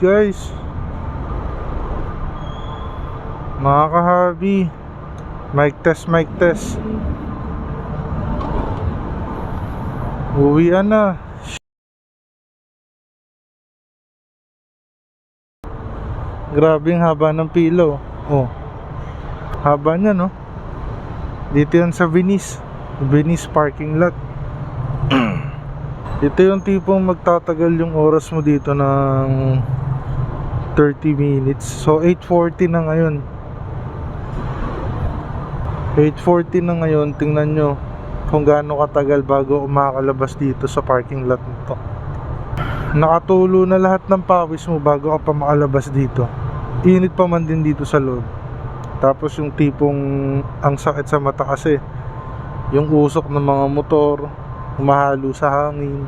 Guys. Mga kahabi Mic test, mic test. Uwian na. Grabing haba ng pilo. Oh. Haba niya no? Dito yan sa Venice. Venice parking lot. Ito yung tipong magtatagal yung oras mo dito ng 30 minutes. So 8.40 na ngayon. 8.40 na ngayon. Tingnan nyo kung gaano katagal bago umakalabas dito sa parking lot nito. Nakatulo na lahat ng pawis mo bago ka pa makalabas dito. Init pa man din dito sa loob. Tapos yung tipong ang sakit sa mata kasi yung usok ng mga motor humahalo sa hangin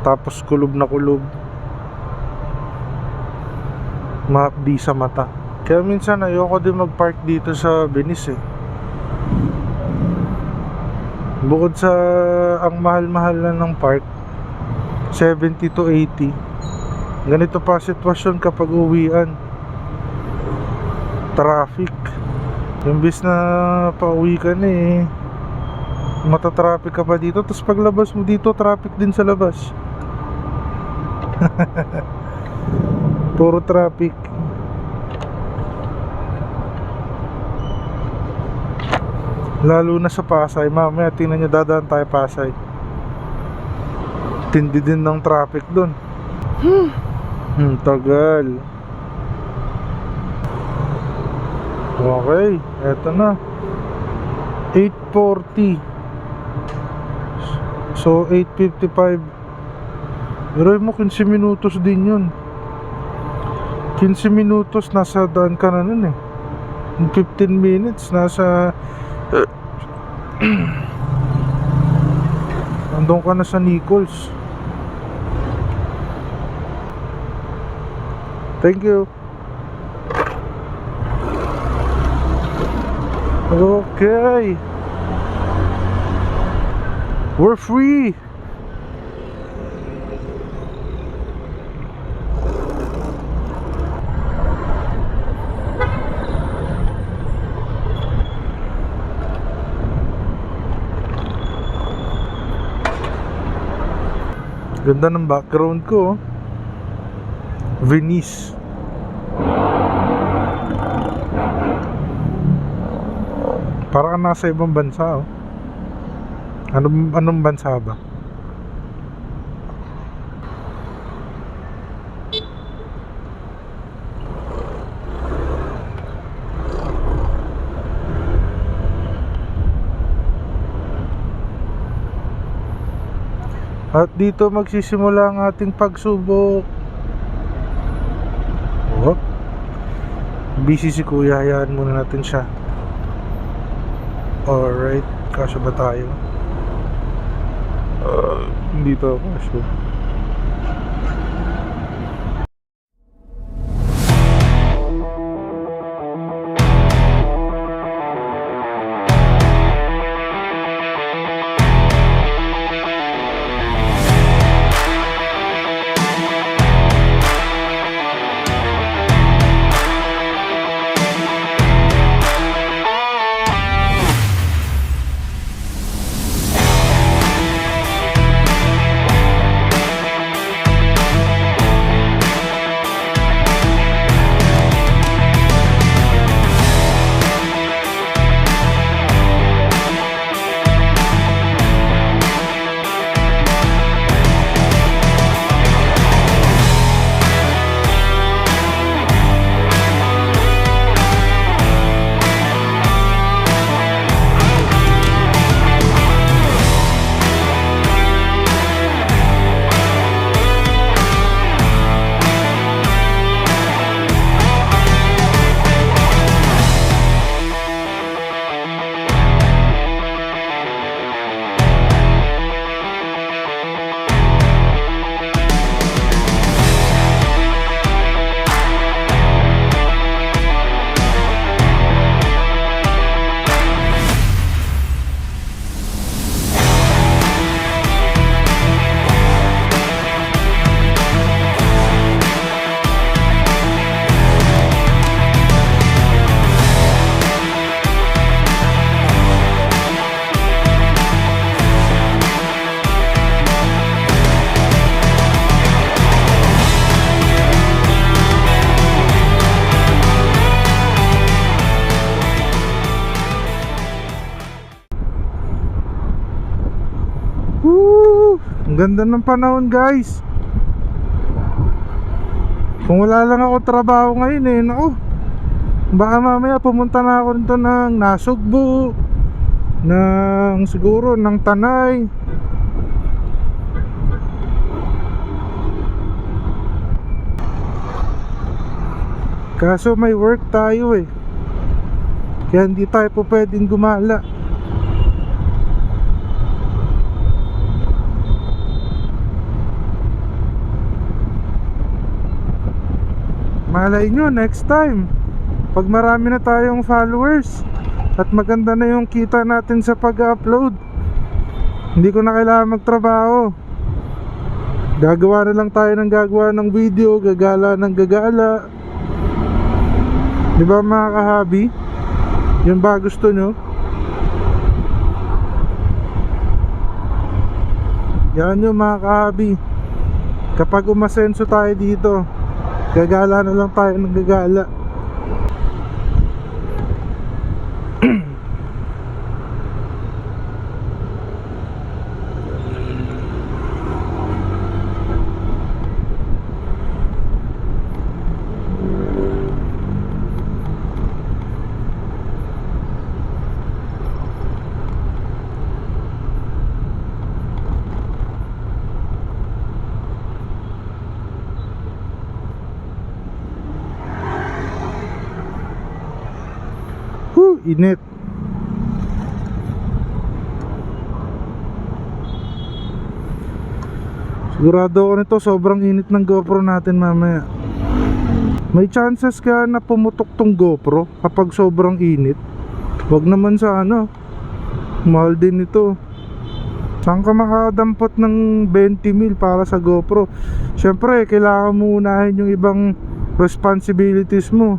tapos kulob na kulob mahapdi sa mata. Kaya minsan ayoko din mag-park dito sa Venice eh. Bukod sa ang mahal-mahal na ng park 70 to 80 ganito pa sitwasyon kapag uwian. Traffic. Imbis na pauwi ka na eh matatraffic ka pa dito tapos paglabas mo dito traffic din sa labas puro traffic. Lalo na sa Pasay. Mamaya tingnan nyo dadaan tayo Pasay. Tindi din ng traffic dun. Hmm, tagal. Okay eto na. 840 So 8.55 Pero mo 15 minutos din yun 15 minutos nasa daan ka na nun eh. In 15 minutes nasa Andun ka na sa Nichols. Thank you. Okay. We're free. Ganda ng background ko. oh. Venice. Para ka nasa ibang bansa oh. Anong, anong bansa ba? At dito magsisimula ang ating pagsubok. Oh. Busy si kuya, hayaan muna natin siya. Alright, kasya ba tayo? Uh, hindi to ako Ganda ng panahon guys. Kung wala lang ako trabaho ngayon eh, naku. Baka mamaya pumunta na ako nito ng Nasugbu, ng siguro ng Tanay. Kaso may work tayo eh. Kaya hindi tayo po pwedeng gumala. Malay nyo, next time Pag marami na tayong followers At maganda na yung kita natin sa pag-upload Hindi ko na kailangan magtrabaho Gagawa na lang tayo ng gagawa ng video Gagala ng gagala Di ba mga kahabi? Yun ba gusto nyo? Yan yung mga kahabi Kapag umasenso tayo dito Gagala na lang tayo ng gagala init. Sigurado ako nito sobrang init ng GoPro natin mamaya. May chances ka na pumutok tong GoPro kapag sobrang init. Wag naman sa ano Mahal din ito. Saan ka makadampot ng 20 mil para sa GoPro? Siyempre kailangan mo unahin yung ibang responsibilities mo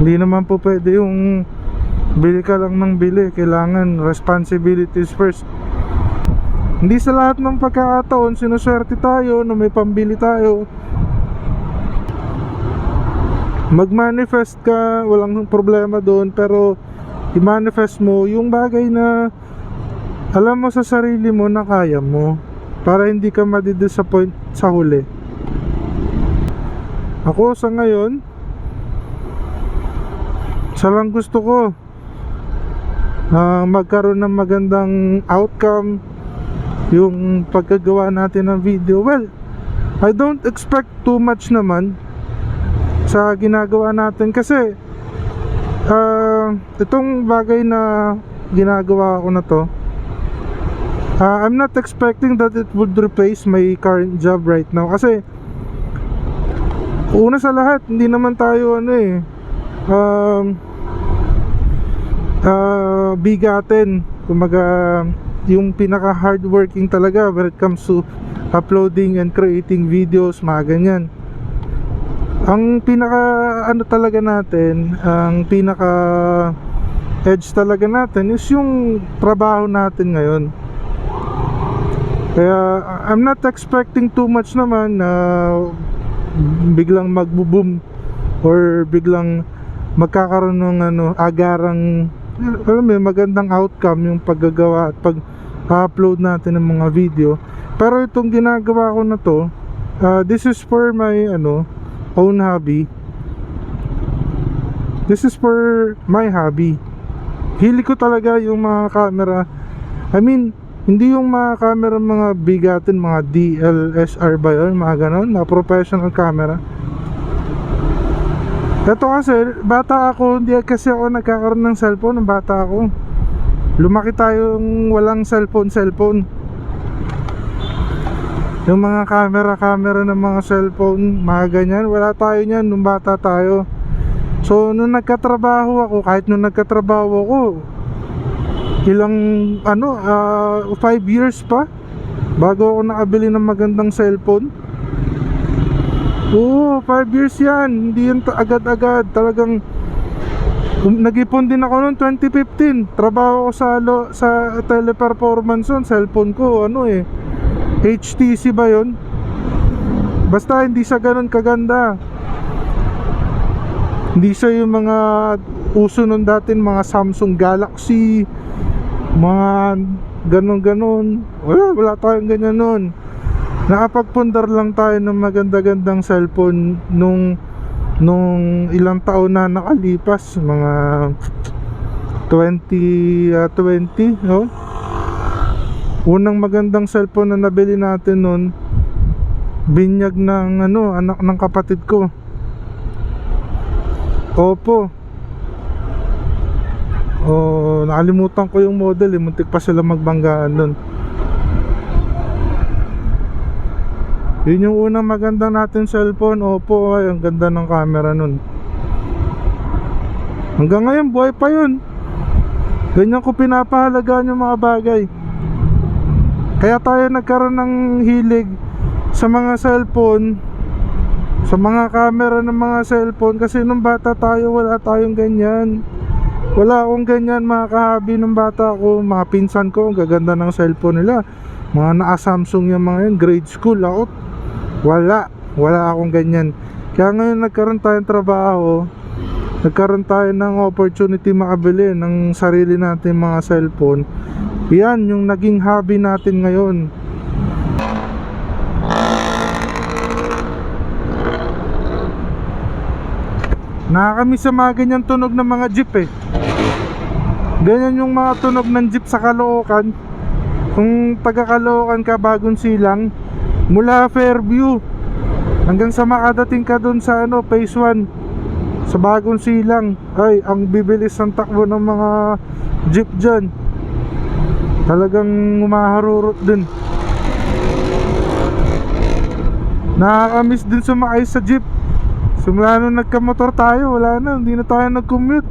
hindi naman po pwede yung bili ka lang ng bili. Kailangan responsibilities first. Hindi sa lahat ng pagkakataon sinuswerte tayo na may pambili tayo. Mag-manifest ka, walang problema doon. Pero i-manifest mo yung bagay na alam mo sa sarili mo na kaya mo. Para hindi ka madidisappoint sa huli. Ako sa ngayon, isa lang gusto ko. Ah, magkaroon ng magandang outcome yung pagkagawa natin ng video. Well I don't expect too much naman sa ginagawa natin kasi ah, itong bagay na ginagawa ko na to ah, I'm not expecting that it would replace my current job right now. Kasi una sa lahat hindi naman tayo ano eh um, uh, bigatin kumaga yung pinaka hardworking talaga when it comes to uploading and creating videos mga ganyan. Ang pinaka ano talaga natin ang pinaka edge talaga natin is yung trabaho natin ngayon. Kaya I'm not expecting too much naman na biglang magbo-boom or biglang magkakaroon ng ano agarang alam mo magandang outcome yung paggagawa at pag-upload natin ng mga video. Pero itong ginagawa ko na to uh, this is for my ano own hobby. This is for my hobby. Hili ko talaga yung mga camera. I mean hindi yung mga camera mga bigatin mga DLSR ba yun mga ganon mga professional camera ito kasi, bata ako, hindi kasi ako nagkakaroon ng cellphone ng bata ako. Lumaki tayong walang cellphone, cellphone. Yung mga camera-camera ng mga cellphone, mga ganyan, wala tayo niyan nung bata tayo. So, nung nagkatrabaho ako, kahit nung nagkatrabaho ako, ilang, ano, 5 years pa, bago ako nakabili ng magandang cellphone. Oo, 5 years yan. Hindi ta- agad-agad. Talagang um, nag-ipon din ako noong 2015. Trabaho ko sa lo, sa teleperformance on cellphone ko ano eh. HTC ba 'yon? Basta hindi siya ganun kaganda. Hindi siya yung mga uso nun dati mga Samsung Galaxy, mga ganon ganon. Wala, wala tayong ganyan nun. Nakapagpundar lang tayo ng maganda-gandang cellphone nung nung ilang taon na nakalipas, mga 20 ah, 20, no? Unang magandang cellphone na nabili natin nun binyag ng ano, anak ng kapatid ko. Opo. Oh, nakalimutan ko yung model, eh. muntik pa sila magbanggaan nun. Yun yung unang maganda natin cellphone. Opo, ay, ang ganda ng camera nun. Hanggang ngayon, buhay pa yun. Ganyan ko pinapahalagaan yung mga bagay. Kaya tayo nagkaroon ng hilig sa mga cellphone, sa mga camera ng mga cellphone. Kasi nung bata tayo, wala tayong ganyan. Wala akong ganyan mga kahabi ng bata ko. Mga pinsan ko, ang gaganda ng cellphone nila. Mga naka-Samsung yung mga yan, grade school. Ako, wala. Wala akong ganyan. Kaya ngayon nagkaroon tayong trabaho, nagkaroon tayo ng opportunity makabili ng sarili natin mga cellphone. Yan yung naging hobby natin ngayon. Nakakamiss sa mga ganyan tunog ng mga jeep eh. Ganyan yung mga tunog ng jeep sa Caloocan. Kung taga Caloocan ka bagong silang, mula Fairview hanggang sa makadating ka dun sa ano, phase 1 sa bagong silang. Ay, ang bibilis ng takbo ng mga jeep dyan. Talagang umaharurot din. Nakakamiss din sumakay sa jeep. Simula nung nagkamotor tayo, wala na, hindi na tayo nag-commute.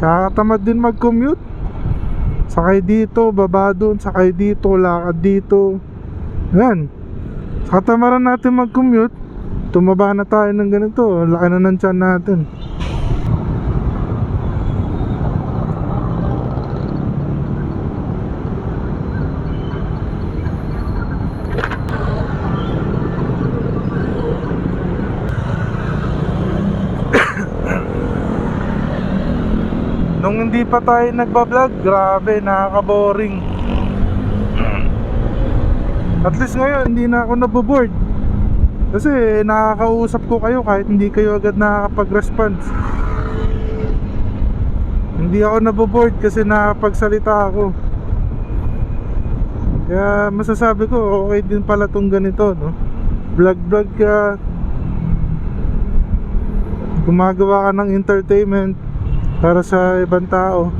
Kakatamad din mag-commute. Sakay dito, baba doon, sakay dito, lakad dito. Yan. Sa katamaran natin mag-commute, tumaba na tayo ng ganito. Laki na ng tiyan natin. Nung hindi pa tayo nagbablog, grabe, nakaka-boring. At least ngayon, hindi na ako naboboard. Kasi nakakausap ko kayo kahit hindi kayo agad nakakapag-response. Hindi ako naboboard kasi nakakapagsalita ako. Kaya masasabi ko, okay din pala tong ganito, no? Vlog-vlog ka, gumagawa ka ng entertainment para sa ibang tao.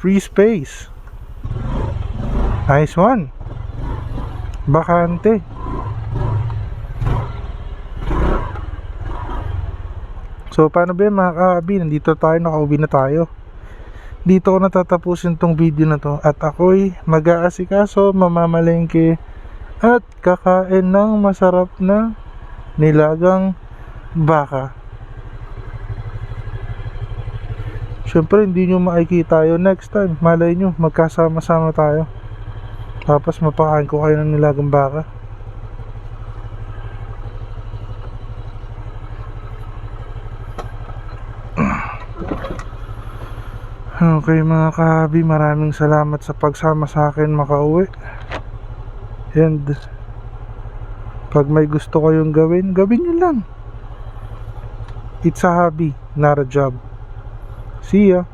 Free space. Nice one. Bakante. So, paano ba yun mga kaabi? Nandito tayo, nakauwi na tayo. Dito ko natatapusin tong video na to. At ako'y mag-aasikaso, mamamalengke, at kakain ng masarap na nilagang baka. Siyempre, hindi nyo makikita yun next time. Malay nyo, magkasama-sama tayo. Tapos mapakain ko kayo ng nilagang baka. Okay mga kahabi, maraming salamat sa pagsama sa akin makauwi. And pag may gusto kayong gawin, gawin nyo lang. It's a hobby, not a job. See ya.